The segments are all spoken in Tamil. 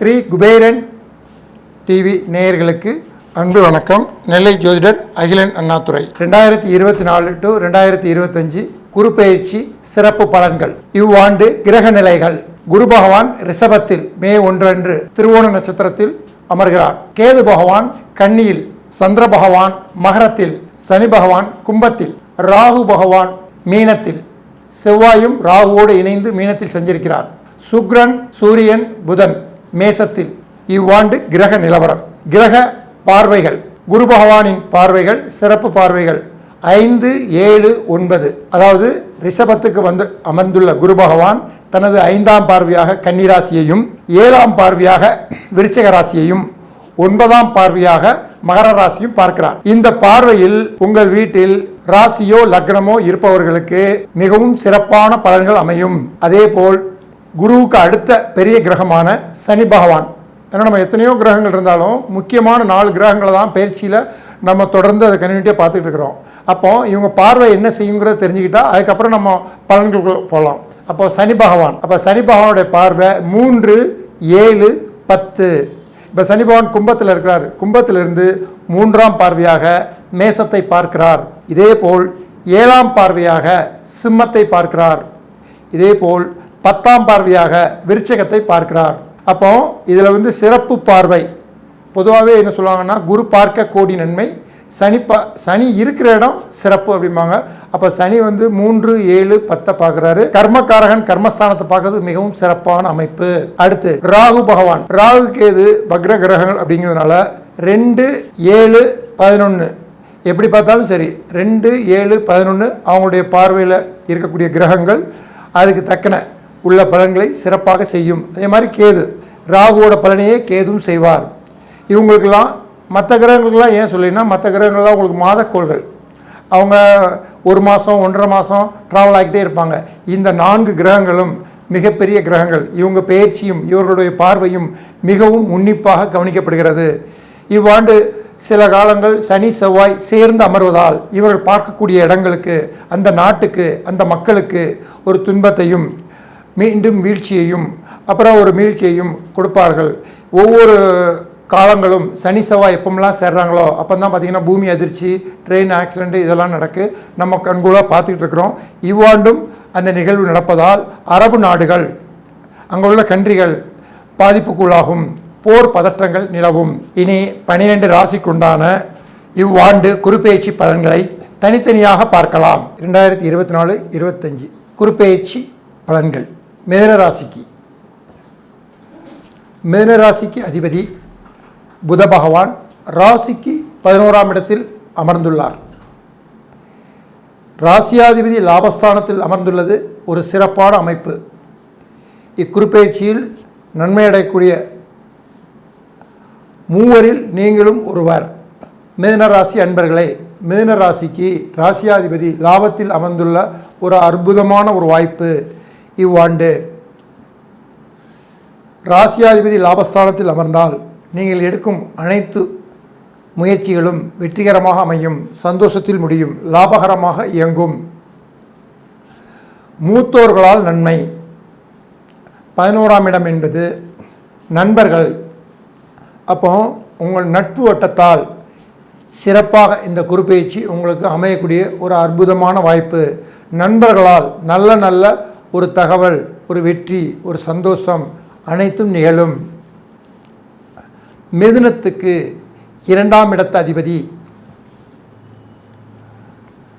ஸ்ரீ குபேரன் டிவி நேயர்களுக்கு அன்பு வணக்கம். நெல்லை ஜோதிடர் அகிலன் அண்ணாதுரை. ரெண்டாயிரத்தி இருபத்தி நாலு டு ரெண்டாயிரத்தி இருபத்தஞ்சு குரு சிறப்பு பலன்கள். இவ்வாண்டு கிரக நிலைகள். குரு பகவான் ரிஷபத்தில் மே ஒன்றன்று திருவோண நட்சத்திரத்தில் அமர்கிறார். கேது பகவான் கன்னியில் சந்திர பகவான் மகரத்தில் சனி பகவான் கும்பத்தில் ராகு பகவான் மீனத்தில் செவ்வாயும் ராகுவோடு இணைந்து மீனத்தில் செஞ்சிருக்கிறார். சுக்ரன் சூரியன் புதன் மேசத்தில். இவ்வாண்டு கிரக நிலவரம். கிரக பார்வைகள். குரு பகவானின் பார்வைகள் சிறப்பு பார்வைகள். ஐந்து ஏழு ஒன்பது. அதாவது ரிஷபத்துக்கு வந்து அமர்ந்துள்ள குரு பகவான் தனது ஐந்தாம் பார்வையாக கன்னிராசியையும் ஏழாம் பார்வையாக விருச்சக ராசியையும் ஒன்பதாம் பார்வையாக மகர ராசியும் பார்க்கிறார். இந்த பார்வையில் உங்கள் வீட்டில் ராசியோ லக்னமோ இருப்பவர்களுக்கு மிகவும் சிறப்பான பலன்கள் அமையும். அதேபோல் குருவுக்கு அடுத்த பெரிய கிரகமான சனி பகவான். ஏன்னா நம்ம எத்தனையோ கிரகங்கள் இருந்தாலும் முக்கியமான நாலு கிரகங்களை தான் பயிற்சியில் நம்ம தொடர்ந்து அதை கன்னியூட்டியாக பார்த்துட்டு இருக்கிறோம். அப்போ இவங்க பார்வை என்ன செய்யுங்கிறத தெரிஞ்சுக்கிட்டா அதுக்கப்புறம் நம்ம பலன்களுக்குள்ள போகலாம். அப்போ சனி பகவான். அப்போ சனி பகவானுடைய பார்வை மூன்று ஏழு பத்து. இப்போ சனி பகவான் கும்பத்தில் இருக்கிறார். கும்பத்திலிருந்து மூன்றாம் பார்வையாக மேசத்தை பார்க்கிறார். இதேபோல் ஏழாம் பார்வையாக சிம்மத்தை பார்க்கிறார். இதேபோல் பத்தாம் பார்வையாக விருச்சகத்தை பார்க்கிறார். அப்போ இதில் வந்து சிறப்பு பார்வை. பொதுவாகவே என்ன சொல்லுவாங்கன்னா குரு பார்க்க கோடி நன்மை சனி பா சனி இருக்கிற இடம் சிறப்பு அப்படிம்பாங்க. அப்போ சனி வந்து மூன்று ஏழு பத்தை பார்க்குறாரு. கர்மக்காரகன் கர்மஸ்தானத்தை பார்க்கறது மிகவும் சிறப்பான அமைப்பு. அடுத்து ராகு பகவான். ராகு கேது பக்ர கிரகங்கள் அப்படிங்கிறதுனால ரெண்டு ஏழு பதினொன்று எப்படி பார்த்தாலும் சரி ரெண்டு ஏழு பதினொன்று அவங்களுடைய பார்வையில் இருக்கக்கூடிய கிரகங்கள் அதுக்கு தக்கன உள்ள பலன்களை சிறப்பாக செய்யும். அதே மாதிரி கேது ராகுவோட பலனையே கேதும் செய்வார். இவங்களுக்கெல்லாம் மற்ற கிரகங்களுக்கெல்லாம் ஏன் சொல்லினா மற்ற கிரகங்கள்லாம் உங்களுக்கு மாதக்கோள்கள் அவங்க ஒரு மாதம் ஒன்றரை மாதம் ட்ராவல் ஆகிட்டே இருப்பாங்க. இந்த நான்கு கிரகங்களும் மிகப்பெரிய கிரகங்கள். இவங்க பயிற்சியும் இவர்களுடைய பார்வையும் மிகவும் உன்னிப்பாக கவனிக்கப்படுகிறது. இவ்வாண்டு சில காலங்கள் சனி செவ்வாய் சேர்ந்து அமர்வதால் இவர்கள் பார்க்கக்கூடிய இடங்களுக்கு அந்த நாட்டுக்கு அந்த மக்களுக்கு ஒரு துன்பத்தையும் மீண்டும் வீழ்ச்சியையும் அப்புறம் ஒரு மீழ்ச்சியையும் கொடுப்பார்கள். ஒவ்வொரு காலங்களும் சனி செவ்வாய் எப்பமெல்லாம் சேர்றாங்களோ அப்போ தான் பார்த்திங்கன்னா பூமி அதிர்ச்சி ட்ரெயின் ஆக்சிடென்ட் இதெல்லாம் நடக்கு. நம்ம கண்கூடாக பார்த்துக்கிட்டு இருக்கிறோம். இவ்வாண்டும் அந்த நிகழ்வு நடப்பதால் அரபு நாடுகள் அங்கே உள்ள கன்றிகள் பாதிப்புக்குள்ளாகும். போர் பதற்றங்கள் நிலவும். இனி பனிரெண்டு ராசிக்குண்டான இவ்வாண்டு குறுப்பெயர்ச்சி பலன்களை தனித்தனியாக பார்க்கலாம். ரெண்டாயிரத்தி இருபத்தி நாலு இருபத்தஞ்சி குறுப்பெயர்ச்சி பலன்கள். மிதன ராசிக்கு அதிபதி புத பகவான் ராசிக்கு பதினோராம் இடத்தில் அமர்ந்துள்ளார். ராசியாதிபதி லாபஸ்தானத்தில் அமர்ந்துள்ளது ஒரு சிறப்பான அமைப்பு. இக்குறுப்பெயர்ச்சியில் நன்மையடையக்கூடிய மூவரில் நீங்களும் ஒருவர். மிதன அன்பர்களே மிதனராசிக்கு ராசியாதிபதி லாபத்தில் அமர்ந்துள்ள ஒரு அற்புதமான ஒரு வாய்ப்பு இவ்வாண்டு. ராசியாதிபதி லாபஸ்தானத்தில் அமர்ந்தால் நீங்கள் எடுக்கும் அனைத்து முயற்சிகளும் வெற்றிகரமாக அமையும் சந்தோஷத்தில் முடியும் லாபகரமாக இயங்கும். மூத்தோர்களால் நன்மை. பதினோராம் இடம் என்பது நண்பர்கள் அப்போ உங்கள் நட்பு வட்டத்தால் சிறப்பாக இந்த குறுப்பெயர்ச்சி உங்களுக்கு அமையக்கூடிய ஒரு அற்புதமான வாய்ப்பு. நண்பர்களால் நல்ல நல்ல ஒரு தகவல் ஒரு வெற்றி ஒரு சந்தோஷம் அனைத்தும் நிகழும். மிதுனத்துக்கு இரண்டாம் இடத்த அதிபதி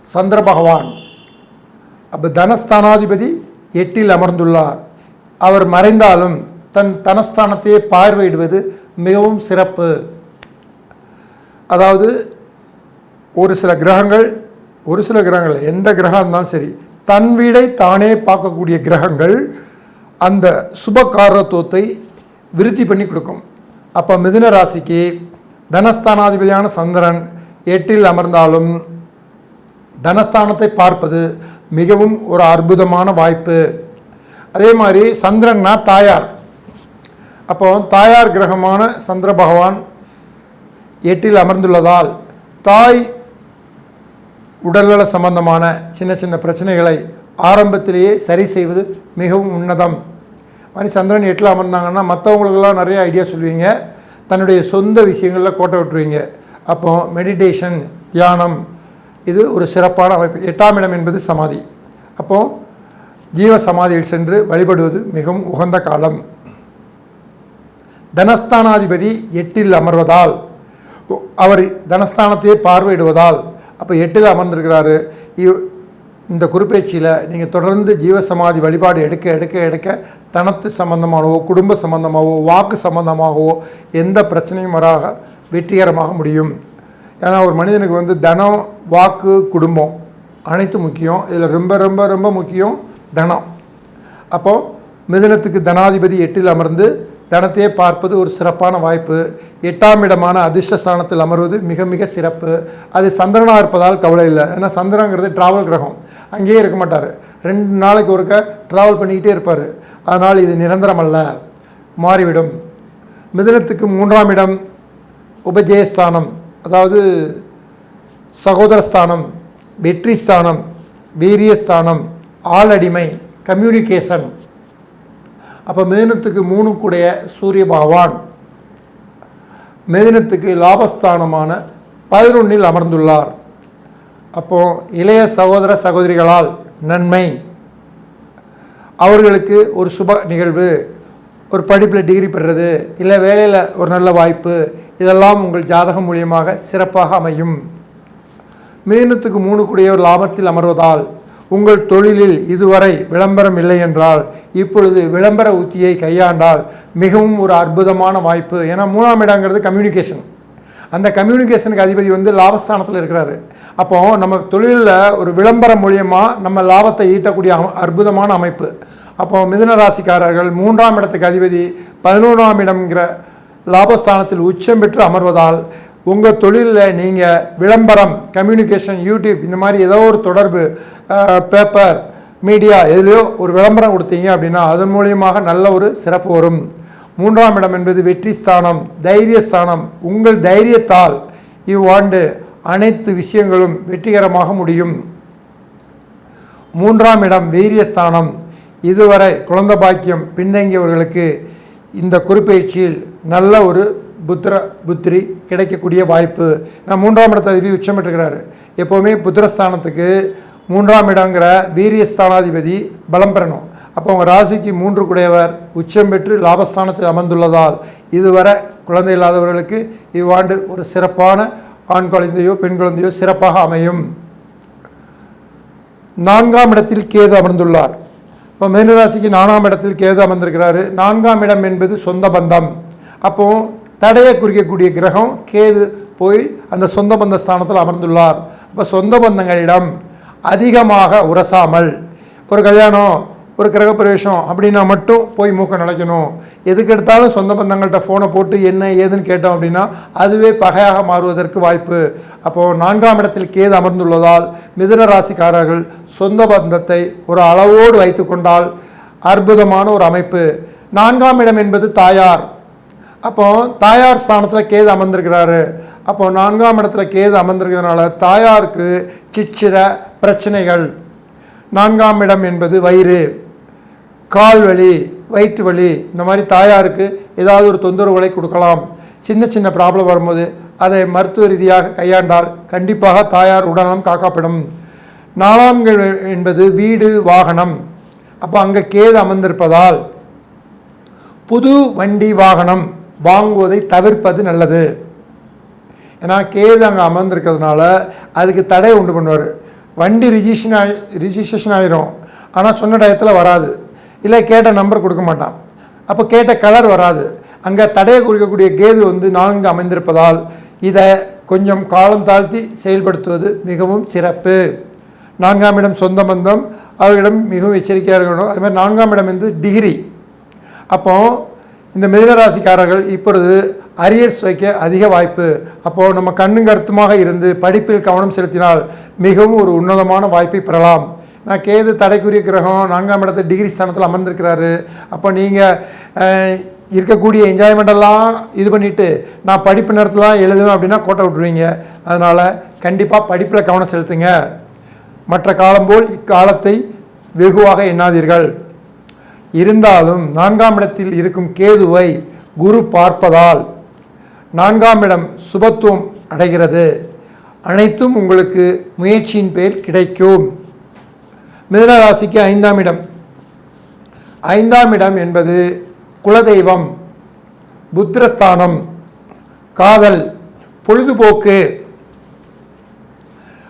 சந்திர பகவான். அப்போ தனஸ்தானாதிபதி எட்டில் அமர்ந்துள்ளார். அவர் மறைந்தாலும் தன் தனஸ்தானத்தையே பார்வையிடுவது மிகவும் சிறப்பு. அதாவது ஒரு சில கிரகங்கள் ஒரு சில கிரகங்கள் எந்த கிரகம் இருந்தாலும் சரி தன் வீடை தானே பார்க்கக்கூடிய கிரகங்கள் அந்த சுபகாரத்துவத்தை விருத்தி பண்ணி கொடுக்கும். அப்போ மிதுன ராசிக்கு தனஸ்தானாதிபதியான சந்திரன் எட்டில் அமர்ந்தாலும் தனஸ்தானத்தை பார்ப்பது மிகவும் ஒரு அற்புதமான வாய்ப்பு. அதே மாதிரி சந்திரன்னா தாயார். அப்போ தாயார் கிரகமான சந்திர பகவான் எட்டில் அமர்ந்துள்ளதால் தாய் உடல்நல சம்பந்தமான சின்ன சின்ன பிரச்சனைகளை ஆரம்பத்திலேயே சரி செய்வது மிகவும் உன்னதம். மாதிரி சந்திரன் எட்டில் அமர்ந்தாங்கன்னா மற்றவங்களுக்கெல்லாம் நிறைய ஐடியா சொல்லுவீங்க. தன்னுடைய சொந்த விஷயங்களில் கோட்டை விட்டுருவீங்க. அப்போ மெடிடேஷன் தியானம் இது ஒரு சிறப்பான அமைப்பு. எட்டாம் இடம் என்பது சமாதி. அப்போது ஜீவ சமாதியில் சென்று வழிபடுவது மிகவும் உகந்த காலம். தனஸ்தானாதிபதி எட்டில் அமர்வதால் அவர் தனஸ்தானத்தையே பார்வையிடுவதால் அப்போ எட்டில் அமர்ந்திருக்கிறாரு. இந்த குறிப்பேச்சியில் நீங்கள் தொடர்ந்து ஜீவசமாதி வழிபாடு எடுக்க எடுக்க எடுக்க தனத்து சம்பந்தமாகவோ குடும்ப சம்பந்தமாகவோ வாக்கு சம்பந்தமாகவோ எந்த பிரச்சனையும் வராக வெற்றிகரமாக முடியும். ஏன்னா ஒரு மனிதனுக்கு வந்து தனம் வாக்கு குடும்பம் அனைத்து முக்கியம். இதில் ரொம்ப ரொம்ப ரொம்ப முக்கியம் தனம். அப்போது மிதுனத்துக்கு தனாதிபதி எட்டில் அமர்ந்து தனத்தையே பார்ப்பது ஒரு சிறப்பான வாய்ப்பு. எட்டாம் இடமான அதிர்ஷ்டஸ்தானத்தில் அமர்வது மிக மிக சிறப்பு. அது சந்திரனாக இருப்பதால் கவலை இல்லை. ஏன்னா சந்திரங்கிறது டிராவல் கிரகம். அங்கேயே இருக்க மாட்டார். ரெண்டு நாளைக்கு ஒருக்க ட்ராவல் பண்ணிக்கிட்டே இருப்பார். அதனால் இது நிரந்தரம் அல்ல. மாறிவிடும். மிதனத்துக்கு மூன்றாம் இடம் உபஜயஸ்தானம். அதாவது சகோதரஸ்தானம் வெற்றி ஸ்தானம் வீரியஸ்தானம் ஆளடிமை கம்யூனிகேஷன் அப்போ மிதுனத்துக்கு மூணு சூரிய பகவான். மேதினத்துக்கு லாபஸ்தானமான பதினொன்னில் அமர்ந்துள்ளார். அப்போ இளைய சகோதர சகோதரிகளால் நன்மை. அவர்களுக்கு ஒரு சுப நிகழ்வு ஒரு படிப்பில் டிகிரி பெறுறது இல்லை வேலையில் ஒரு நல்ல வாய்ப்பு இதெல்லாம் உங்கள் ஜாதகம் மூலியமாக சிறப்பாக அமையும். மீனத்துக்கு மூணு கூடிய ஒரு லாபத்தில் அமர்வதால் உங்கள் தொழிலில் இதுவரை விளம்பரம் இல்லை என்றால் இப்பொழுது விளம்பர உத்தியை கையாண்டால் மிகவும் ஒரு அற்புதமான வாய்ப்பு. ஏன்னா மூணாம் இடங்கிறது கம்யூனிகேஷன் அந்த கம்யூனிகேஷனுக்கு அதிபதி வந்து லாபஸ்தானத்தில் இருக்கிறாரு. அப்போ நம்ம தொழிலில் ஒரு விளம்பரம் மூலியமாக நம்ம லாபத்தை ஈட்டக்கூடிய அம- அற்புதமான அமைப்பு. அப்போ மிதுன ராசிக்காரர்கள் மூன்றாம் இடத்துக்கு அதிபதி பதினொன்றாம் இடம்ங்கிற லாபஸ்தானத்தில் உச்சம் பெற்று அமர்வதால் உங்கள் தொழிலில் நீங்கள் விளம்பரம் கம்யூனிகேஷன் யூடியூப் இந்த மாதிரி ஏதோ ஒரு தொடர்பு பேப்பர் மீடியா எதுலையோ ஒரு விளம்பரம் கொடுத்தீங்க அப்படின்னா அதன் மூலியமாக நல்ல ஒரு சிறப்பு வரும். மூன்றாம் இடம் என்பது வெற்றி ஸ்தானம் தைரிய ஸ்தானம். உங்கள் தைரியத்தால் இவ்வாண்டு அனைத்து விஷயங்களும் வெற்றிகரமாக முடியும். மூன்றாம் இடம் வீரியஸ்தானம் இதுவரை குழந்தை பாக்கியம் பின்தங்கியவர்களுக்கு இந்த குறிப்பயிற்சியில் நல்ல ஒரு புத்திர புத்திரி கிடைக்கக்கூடிய வாய்ப்பு. ஏன்னா மூன்றாம் இடத்த அதிபதி உச்சம் பெற்றுக்கிறாரு எப்போவுமே புத்திரஸ்தானத்துக்கு மூன்றாம் இடங்கிற வீரியஸ்தானாதிபதி பலம் பெறணும். அப்போ உங்கள் ராசிக்கு மூன்று குடையவர் உச்சம் பெற்று லாபஸ்தானத்தில் அமர்ந்துள்ளதால் இதுவரை குழந்தை இல்லாதவர்களுக்கு இவ்வாண்டு ஒரு சிறப்பான ஆண் குழந்தையோ பெண் குழந்தையோ சிறப்பாக அமையும். நான்காம் இடத்தில் கேது அமர்ந்துள்ளார். இப்போ மீனராசிக்கு நான்காம் இடத்தில் கேது அமர்ந்திருக்கிறாரு. நான்காம் இடம் என்பது சொந்த பந்தம். அப்போது தடையை குறிக்கக்கூடிய கிரகம் கேது போய் அந்த சொந்த பந்த ஸ்தானத்தில் அமர்ந்துள்ளார். அப்போ சொந்த பந்தங்களிடம் அதிகமாக உரசாமல் ஒரு கல்யாணம் ஒரு கிரகப்பிரவேசம் அப்படின்னா மட்டும் போய் மூக்க நுழைக்கணும். எதுக்கு எடுத்தாலும் சொந்த பந்தங்கள்கிட்ட ஃபோனை போட்டு என்ன ஏதுன்னு கேட்டோம் அப்படின்னா அதுவே பகையாக மாறுவதற்கு வாய்ப்பு. அப்போது நான்காம் இடத்தில் கேது அமர்ந்துள்ளதால் மிதுன ராசிக்காரர்கள் சொந்த பந்தத்தை ஒரு அளவோடு வைத்து கொண்டால் அற்புதமான ஒரு அமைப்பு. நான்காம் இடம் என்பது தாயார். அப்போ தாயார் ஸ்தானத்தில் கேது அமர்ந்திருக்கிறாரு. அப்போ நான்காம் இடத்துல கேது அமர்ந்திருக்கிறதுனால தாயாருக்கு சிற்சிற பிரச்சனைகள். நான்காம் இடம் என்பது வயிறு. கால் வலி வயிற்று வலி இந்த மாதிரி தாயாருக்கு ஏதாவது ஒரு தொந்தரவுகளை கொடுக்கலாம். சின்ன சின்ன ப்ராப்ளம் வரும்போது அதை மருத்துவ ரீதியாக கையாண்டால் கண்டிப்பாக தாயார் உடல்நலம் காக்கப்படும். நாலாம் என்பது வீடு வாகனம். அப்போ அங்கே கேது அமர்ந்திருப்பதால் புது வண்டி வாகனம். வாங்குவதை தவிர்ப்பது நல்லது. ஏன்னா கேது அங்கே அமர்ந்திருக்கிறதுனால அதுக்கு தடை உண்டு பண்ணுவார். வண்டி ரிஜிஸ்ட்ரேஷன் ஆகி ரிஜிஸ்ட்ரேஷன் ஆகிரும் ஆனால் சொன்ன டயத்தில் வராது. இல்லை கேட்ட நம்பர் கொடுக்க மாட்டான். அப்போ கேட்ட கலர் வராது. அங்கே தடையை குறிக்கக்கூடிய கேது வந்து நான்கு அமைந்திருப்பதால் இதை கொஞ்சம் காலம் தாழ்த்தி செயல்படுத்துவது மிகவும் சிறப்பு. நான்காம் இடம் சொந்த பந்தம். அவர்களிடம் மிகவும் எச்சரிக்கையாக இருக்கணும். அது மாதிரி நான்காம் இடம் வந்து டிகிரி. அப்போ இந்த மிதனராசிக்காரர்கள் இப்பொழுது அரியர்ஸ் வைக்க அதிக வாய்ப்பு. அப்போது நம்ம கண்ணும் கருத்துமாக இருந்து படிப்பில் கவனம் செலுத்தினால் மிகவும் ஒரு உன்னதமான வாய்ப்பை பெறலாம். நான் கேது தடைக்குரிய கிரகம் நான்காம் இடத்து டிகிரி ஸ்தானத்தில் அமர்ந்திருக்கிறாரு. அப்போ நீங்கள் இருக்கக்கூடிய என்ஜாய்மெண்ட்டெல்லாம் இது பண்ணிவிட்டு நான் படிப்பு நேரத்தில் எழுதுவேன் அப்படின்னா கோட்டை விட்டுருவீங்க. அதனால் கண்டிப்பாக படிப்பில் கவனம் செலுத்துங்க. மற்ற காலம் போல் இக்காலத்தை வெகுவாக எண்ணாதீர்கள். இருந்தாலும் நான்காம் இடத்தில் இருக்கும் கேதுவை குரு பார்ப்பதால் நான்காம் இடம் சுபத்துவம் அடைகிறது. அனைத்தும் உங்களுக்கு முயற்சியின் பேர் கிடைக்கும். மிதுன ராசிக்கு ஐந்தாம் இடம். ஐந்தாம் இடம் என்பது குலதெய்வம் புத்திரஸ்தானம் காதல் பொழுதுபோக்கு.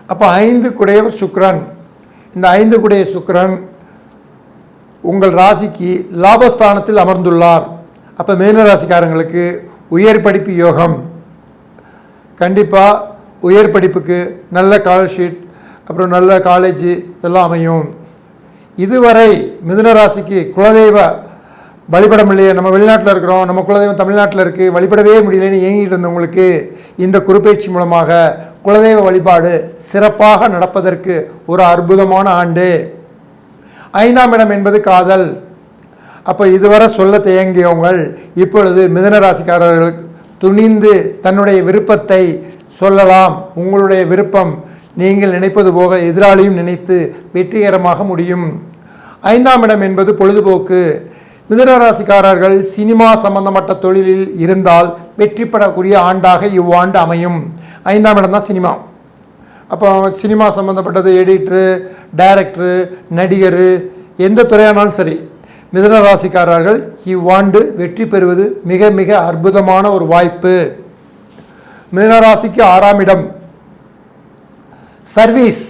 அப்போ ஐந்து குடையவர் சுக்ரன் இந்த ஐந்து குடைய சுக்ரன் உங்கள் ராசிக்கு லாபஸ்தானத்தில் அமர்ந்துள்ளார். அப்போ மீன ராசிக்காரங்களுக்கு உயர் படிப்பு யோகம். கண்டிப்பாக உயர் படிப்புக்கு நல்ல காலர்ஷீட் அப்புறம் நல்ல காலேஜ் இதெல்லாம் அமையும். இதுவரை மிதுன ராசிக்கு குலதெய்வ வழிபடம் இல்லையே. நம்ம வெளிநாட்டில் இருக்கிறோம் நம்ம குலதெய்வம் தமிழ்நாட்டில் இருக்குது வழிபடவே முடியலன்னு இயங்கிட்டு இருந்தவங்களுக்கு இந்த குறுப்பெயர்ச்சி மூலமாக குலதெய்வ வழிபாடு சிறப்பாக நடப்பதற்கு ஒரு அற்புதமான ஆண்டு. ஐந்தாம் இடம் என்பது காதல். அப்போ இதுவரை சொல்ல தயங்கியவங்கள் இப்பொழுது மிதன ராசிக்காரர்கள் துணிந்து தன்னுடைய விருப்பத்தை சொல்லலாம். உங்களுடைய விருப்பம் நீங்கள் நினைப்பது போக எதிராளியும் நினைத்து வெற்றிகரமாக முடியும். ஐந்தாம் இடம் என்பது பொழுதுபோக்கு. மிதனராசிக்காரர்கள் சினிமா சம்பந்தப்பட்ட தொழிலில் இருந்தால் வெற்றி பெறக்கூடிய ஆண்டாக இவ்வாண்டு அமையும். ஐந்தாம் இடம் தான் சினிமா. அப்போ சினிமா சம்மந்தப்பட்டது எடிட்ரு டைரக்டரு நடிகர் எந்த துறையானாலும் சரி மிதுன ராசிக்காரர்கள் இவ்வாண்டு வெற்றி பெறுவது மிக மிக அற்புதமான ஒரு வாய்ப்பு. மிதுன ராசிக்கு ஆறாம் இடம். சர்வீஸ்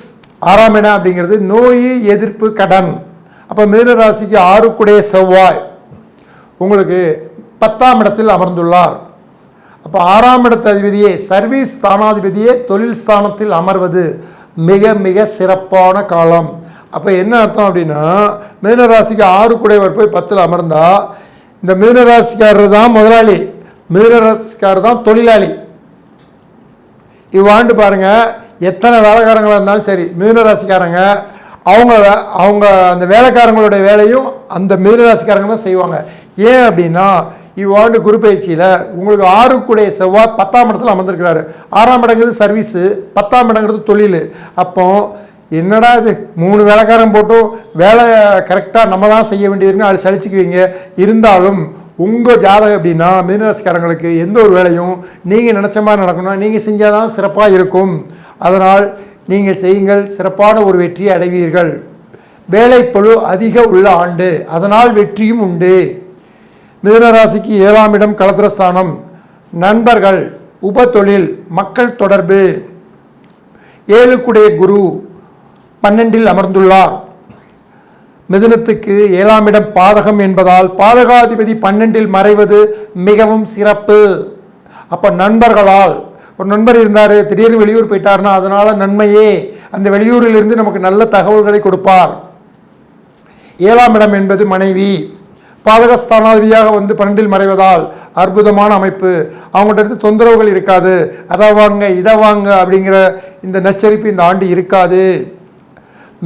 ஆறாம் இடம் அப்படிங்கிறது நோய் எதிர்ப்பு கடன். அப்போ மிதுன ராசிக்கு ஆறுக்குடைய செவ்வாய். உங்களுக்கு பத்தாம் இடத்தில் அமர்ந்துள்ளார். அப்போ ஆறாம் இடத்த அதிபதியே சர்வீஸ் ஸ்தானாதிபதியே தொழில் ஸ்தானத்தில் அமர்வது மிக மிக சிறப்பான காலம். அப்போ என்ன அர்த்தம் அப்படின்னா மீனராசிக்கு ராசிக்கு ஆறு குடைவர் போய் பத்தில் அமர்ந்தால் இந்த மீனராசிக்காரர் தான் முதலாளி மீனராசிக்காரர் தான் தொழிலாளி. இவ்வாண்டு பாருங்கள் எத்தனை வேலைக்காரங்களாக இருந்தாலும் சரி மீனராசிக்காரங்க ராசிக்காரங்க அவங்க வே- அவங்க அந்த வேலைக்காரங்களுடைய வேலையும் அந்த மீனராசிக்காரங்க தான் செய்வாங்க. ஏன் அப்படின்னா இவ்வாண்டு குரு பயிற்சியில் உங்களுக்கு ஆறுக்குடைய செவ்வாய் பத்தாம் இடத்துல அமர்ந்திருக்கிறாரு. ஆறாம் இடங்கிறது சர்வீஸு பத்தாம் இடங்கிறது தொழில். அப்போ என்னடா இது? மூணு வேலைக்காரன் போட்டும் வேலை கரெக்டாக நம்ம தான் செய்ய வேண்டியதுன்னு அது சளிச்சுக்குவீங்க இருந்தாலும் உங்கள் ஜாதகம் அப்படின்னா மீனராசிக்காரங்களுக்கு எந்த ஒரு வேலையும் நீங்கள் நினச்ச மாதிரி நடக்கணும் நீங்கள் செஞ்சால் தான் சிறப்பாக இருக்கும். அதனால் நீங்கள் செய்யுங்கள். சிறப்பான ஒரு வெற்றியை அடைவீர்கள். வேலைப்பழு அதிக உள்ள ஆண்டு. அதனால் வெற்றியும் உண்டு. மிதனராசிக்கு ஏழாம் இடம் கலத்திரஸ்தானம். நண்பர்கள் உபத்தொழில் மக்கள் தொடர்பு. ஏழுக்குடைய குரு பன்னெண்டில் அமர்ந்துள்ளார். மிதுனத்துக்கு ஏழாம் இடம் பாதகம் என்பதால் பாதகாதிபதி பன்னெண்டில் மறைவது மிகவும் சிறப்பு. அப்போ நண்பர்களால் ஒரு நண்பர் இருந்தார் திடீர்னு வெளியூர் போயிட்டார்னா அதனால் நன்மையே. அந்த வெளியூரிலிருந்து நமக்கு நல்ல தகவல்களை கொடுப்பார். ஏழாம் இடம் என்பது மனைவி. பாதகஸ்தானாதிபதியாக வந்து பன்னெண்டில் மறைவதால் அற்புதமான அமைப்பு. அவங்கள்ட்ட இருந்து தொந்தரவுகள் இருக்காது. அதை வாங்க இதை வாங்க அப்படிங்கிற இந்த நச்சரிப்பு இந்த ஆண்டு இருக்காது.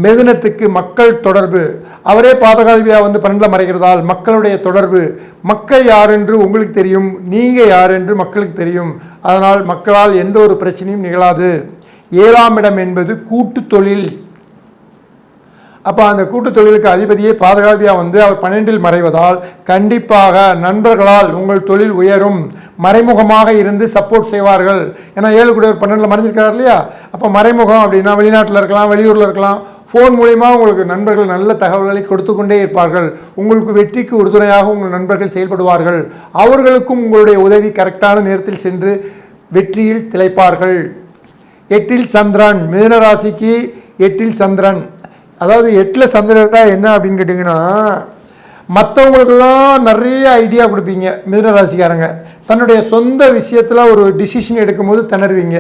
மிதுனத்துக்கு மக்கள் தொடர்பு. அவரே பாதகாதிபதியாக வந்து பன்னெண்டில் மறைகிறதால் மக்களுடைய தொடர்பு. மக்கள் யார் என்று உங்களுக்கு தெரியும் நீங்கள் யார் என்று மக்களுக்கு தெரியும். அதனால் மக்களால் எந்த ஒரு பிரச்சனையும் நிகழாது. ஏழாம் இடம் என்பது கூட்டு தொழில். அப்போ அந்த கூட்டு தொழிலுக்கு அதிபதியே பாதுகாதியாக வந்து அவர் பன்னெண்டில் மறைவதால் கண்டிப்பாக நண்பர்களால் உங்கள் தொழில் உயரும். மறைமுகமாக இருந்து சப்போர்ட் செய்வார்கள். ஏன்னா ஏழு கூட ஒரு பன்னெண்டில் மறைஞ்சிருக்கிறார் இல்லையா? அப்போ மறைமுகம் அப்படின்னா வெளிநாட்டில் இருக்கலாம் வெளியூரில் இருக்கலாம். ஃபோன் மூலிமா உங்களுக்கு நண்பர்கள் நல்ல தகவல்களை கொடுத்து கொண்டே இருப்பார்கள். உங்களுக்கு வெற்றிக்கு உறுதுணையாக உங்கள் நண்பர்கள் செயல்படுவார்கள். அவர்களுக்கும் உங்களுடைய உதவி கரெக்டான நேரத்தில் சென்று வெற்றியில் திளைப்பார்கள். எட்டில் சந்திரன் மிதன ராசிக்கு எட்டில் சந்திரன். அதாவது எட்டில் சந்திரன் இருந்தால் என்ன அப்படின்னு கேட்டிங்கன்னா மற்றவங்களுக்கெல்லாம் நிறைய ஐடியா கொடுப்பீங்க மிதுன ராசிக்காரங்க. தன்னுடைய சொந்த விஷயத்தில் ஒரு டிசிஷன் எடுக்கும்போது திணறுவீங்க.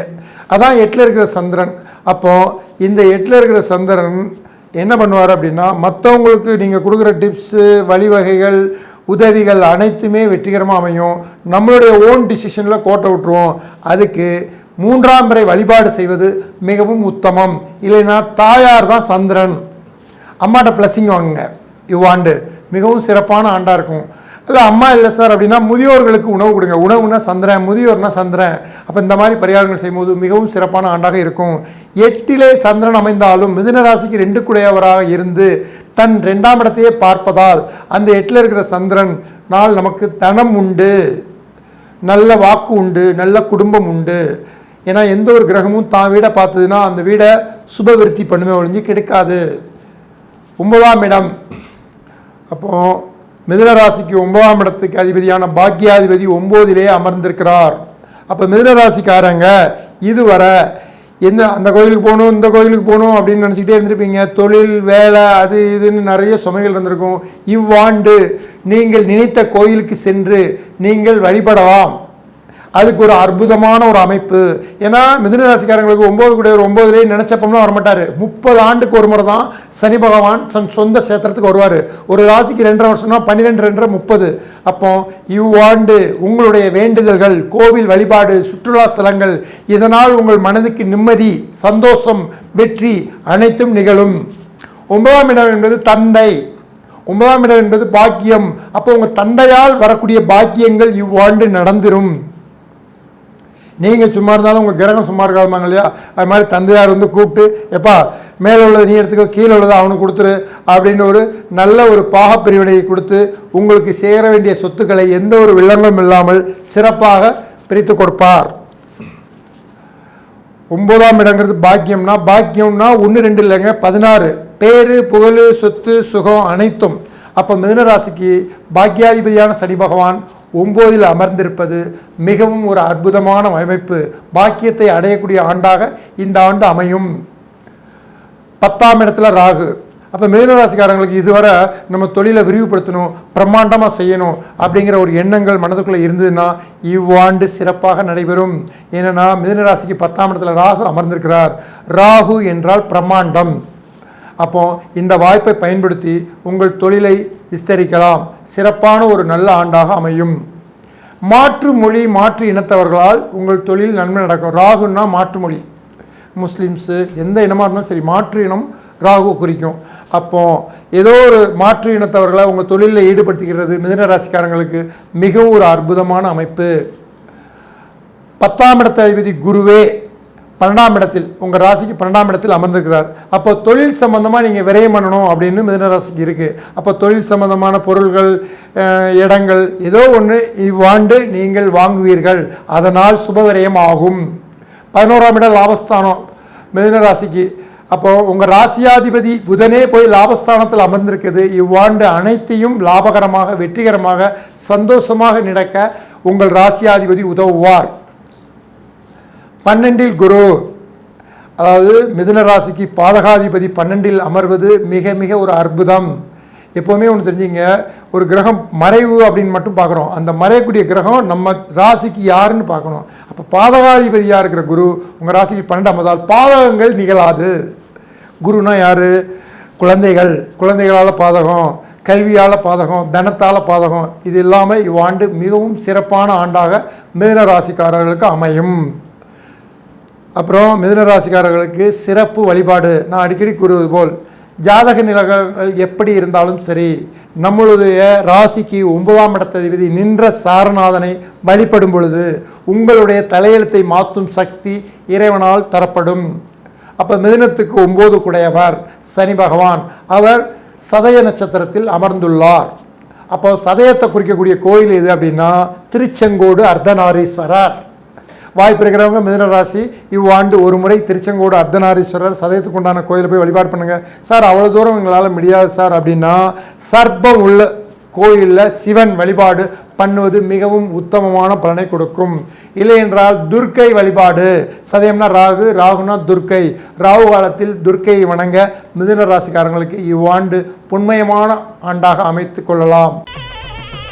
அதான் எட்டில் இருக்கிற சந்திரன். அப்போது இந்த எட்டில் இருக்கிற சந்திரன் என்ன பண்ணுவார் அப்படின்னா மற்றவங்களுக்கு நீங்கள் கொடுக்குற டிப்ஸு வழிவகைகள் உதவிகள் அனைத்துமே வெற்றிகரமாக அமையும். நம்மளுடைய ஓன் டிசிஷனில் கோட்டை விட்டுருவோம். அதுக்கு மூன்றாம் முறை வழிபாடு செய்வது மிகவும் உத்தமம். இல்லைன்னா தாயார் தான் சந்திரன். அம்மாட்ட பிளஸிங் வாங்குங்க. இவ்வாண்டு மிகவும் சிறப்பான ஆண்டாக இருக்கும். இல்லை அம்மா இல்லை சார் அப்படின்னா முதியோர்களுக்கு உணவு கொடுங்க. உணவுனா சந்திரன் முதியோர்னா சந்திரன். அப்போ இந்த மாதிரி பரிகாரங்கள் செய்யும்போது மிகவும் சிறப்பான ஆண்டாக இருக்கும். எட்டிலே சந்திரன் அமைந்தாலும் மிதுன ராசிக்கு ரெண்டு குடையவராக இருந்து தன் ரெண்டாம் இடத்தையே பார்ப்பதால் அந்த எட்டில் இருக்கிற சந்திரன் நாள் நமக்கு தனம் உண்டு. நல்ல வாக்கு உண்டு. நல்ல குடும்பம் உண்டு. ஏன்னா எந்த ஒரு கிரகமும் தான் வீடை பார்த்ததுன்னா அந்த வீடை சுபவிருத்தி பண்ணுமே ஒழிஞ்சு கிடைக்காது. ஒன்பதாம் இடம். அப்போ மிதுன ராசிக்கு ஒன்பதாம் இடத்துக்கு அதிபதியான பாக்கியாதிபதி ஒம்போதிலே அமர்ந்திருக்கிறார். அப்போ மிதுன ராசிக்காரங்க இதுவரை எந்த அந்த கோயிலுக்கு போகணும் இந்த கோயிலுக்கு போகணும் அப்படின்னு நினச்சிக்கிட்டே இருந்திருப்பீங்க. தொழில் வேலை அது இதுன்னு நிறைய சுமைகள் இருந்திருக்கும். இவ்வாண்டு நீங்கள் நினைத்த கோயிலுக்கு சென்று நீங்கள் வழிபடலாம். அதுக்கு ஒரு அற்புதமான ஒரு அமைப்பு. ஏன்னா மிதுன ராசிக்காரங்களுக்கு ஒம்பது கூட ஒரு ஒம்பதுலேயே நினச்சப்பம்லாம் வரமாட்டார். முப்பது ஆண்டுக்கு ஒரு முறை தான் சனி பகவான் சன் சொந்த சேத்திரத்துக்கு வருவார். ஒரு ராசிக்கு ரெண்டரை வருஷம்னா பன்னிரெண்டு ரெண்டரை முப்பது. அப்போ இவ்வாண்டு உங்களுடைய வேண்டுதல்கள் கோவில் வழிபாடு சுற்றுலா ஸ்தலங்கள் இதனால் உங்கள் மனதுக்கு நிம்மதி சந்தோஷம் வெற்றி அனைத்தும் நிகழும். ஒன்பதாம் இடம் என்பது தந்தை. ஒன்பதாம் இடம் என்பது பாக்கியம். அப்போ உங்கள் தந்தையால் வரக்கூடிய பாக்கியங்கள் இவ்வாண்டு நடந்துரும். நீங்கள் சும்மா இருந்தாலும் உங்கள் கிரகம் சும்மா இருக்காதுமாங்க இல்லையா? அது மாதிரி தந்தையார் வந்து கூப்பிட்டு எப்பா மேலே உள்ளது நீ எடுத்துக்கோ கீழே உள்ளது அவனுக்கு கொடுத்துரு அப்படின்னு ஒரு நல்ல ஒரு பாக பிரிவினையை கொடுத்து உங்களுக்கு சேர வேண்டிய சொத்துக்களை எந்த ஒரு வில்லங்கமும் இல்லாமல் சிறப்பாக பிரித்து கொடுப்பார். ஒன்பதாம் இடங்கிறது பாக்கியம்னா பாக்கியம்னா ஒன்று ரெண்டு இல்லைங்க பதினாறு. பேரு புகழ் சொத்து சுகம் அனைத்தும். அப்போ மிதனராசிக்கு பாக்கியாதிபதியான சனி பகவான் ஒம்போதில் அமர்ந்திருப்பது மிகவும் ஒரு அற்புதமான அமைப்பு. பாக்கியத்தை அடையக்கூடிய ஆண்டாக இந்த ஆண்டு அமையும். பத்தாம் இடத்துல ராகு. அப்போ மீனராசிக்காரங்களுக்கு இதுவரை நம்ம தொழிலை விரிவுபடுத்தணும் பிரம்மாண்டமாக செய்யணும் அப்படிங்கிற ஒரு எண்ணங்கள் மனதுக்குள்ளே இருந்ததுன்னா இவ்வாண்டு சிறப்பாக நடைபெறும். ஏன்னா மிதுனராசிக்கு பத்தாம் இடத்துல ராகு அமர்ந்திருக்கிறார். ராகு என்றால் பிரம்மாண்டம். அப்போ இந்த வாய்ப்பை பயன்படுத்தி உங்கள் தொழிலை விஸ்தரிக்கலாம். சிறப்பான ஒரு நல்ல ஆண்டாக அமையும். மாற்று மொழி மாற்று இனத்தவர்களால் உங்கள் தொழில் நன்மை நடக்கும். ராகுன்னா மாற்று மொழி. முஸ்லீம்ஸு எந்த இனமாக இருந்தாலும் சரி மாற்று இனம் ராகு குறிக்கும். அப்போ ஏதோ ஒரு மாற்று இனத்தவர்களை உங்கள் தொழிலில் ஈடுபடுத்திக்கிறது மிதுன ராசிக்காரங்களுக்கு மிகவும் ஒரு அற்புதமான அமைப்பு. பத்தாம் இடத்த அதிபதி குருவே பன்னெண்டாம் இடத்தில் உங்கள் ராசிக்கு பன்னெண்டாம் இடத்தில் அமர்ந்திருக்கிறார். அப்போ தொழில் சம்பந்தமாக நீங்கள் விரயம் பண்ணணும் அப்படின்னு மிதுன ராசிக்கு இருக்குது அப்போ தொழில் சம்பந்தமான பொருள்கள் இடங்கள் ஏதோ ஒன்று இவ்வாண்டு நீங்கள் வாங்குவீர்கள். அதனால் சுப விரயம் ஆகும். பதினோராம் இடம் லாபஸ்தானம் மிதுன ராசிக்கு. உங்கள் ராசியாதிபதி புதனே போய் லாபஸ்தானத்தில் அமர்ந்திருக்குது. இவ்வாண்டு அனைத்தையும் லாபகரமாக வெற்றிகரமாக சந்தோஷமாக நடக்க உங்கள் ராசியாதிபதி உதவுவார். பன்னெண்டில் குரு. அதாவது மிதுன ராசிக்கு பாதகாதிபதி பன்னெண்டில் அமர்வது மிக மிக ஒரு அற்புதம். எப்போவுமே ஒன்று தெரிஞ்சுங்க ஒரு கிரகம் மறைவு அப்படின்னு மட்டும் பார்க்குறோம். அந்த மறையக்கூடிய கிரகம் நம்ம ராசிக்கு யாருன்னு பார்க்கணும். அப்போ பாதகாதிபதியாக இருக்கிற குரு உங்கள் ராசிக்கு பன்னெண்டாம் பாதகங்கள் நிகழாது. குருனா யார்? குழந்தைகள். குழந்தைகளால் பாதகம் கல்வியால் பாதகம் தனத்தால் பாதகம். இது இல்லாமல் இவ்வாண்டு மிகவும் சிறப்பான ஆண்டாக மிதுன ராசிக்காரர்களுக்கு அமையும். அப்புறம் மிதுனராசிக்காரர்களுக்கு சிறப்பு வழிபாடு. நான் அடிக்கடி கூறுவது போல் ஜாதக நிலங்கள் எப்படி இருந்தாலும் சரி நம்மளுடைய ராசிக்கு ஒன்பதாம் இடத்ததிபதி நின்ற சாரநாதனை வழிபடும் பொழுது உங்களுடைய தலையெழுத்தை மாற்றும் சக்தி இறைவனால் தரப்படும். அப்போ மிதுனத்துக்கு ஒம்பது குடையவர் சனி பகவான். அவர் சதய நட்சத்திரத்தில் அமர்ந்துள்ளார். அப்போ சதயத்தை குறிக்கக்கூடிய கோயில் எது அப்படின்னா திருச்செங்கோடு அர்த்தநாரீஸ்வரர். வாய்ப்பு இருக்கிறவங்க மிதன ராசி இவ்வாண்டு ஒரு முறை திருச்செங்கோடு அர்த்தநாரீஸ்வரர் சதயத்துக்கு உண்டான கோயிலை போய் வழிபாடு பண்ணுங்கள் சார் அவ்வளோ தூரம் எங்களால் முடியாது சார். அப்படின்னா சர்ப்பம் உள்ள கோயிலில் சிவன் வழிபாடு பண்ணுவது மிகவும் உத்தமமான பலனை கொடுக்கும். இல்லை என்றால் துர்க்கை வழிபாடு. சதயம்னா ராகு ராகுனா துர்க்கை. ராகு காலத்தில் துர்க்கையை வணங்க மிதுன ராசிக்காரங்களுக்கு இவ்வாண்டு புண்ணியமான ஆண்டாக அமைத்து கொள்ளலாம்.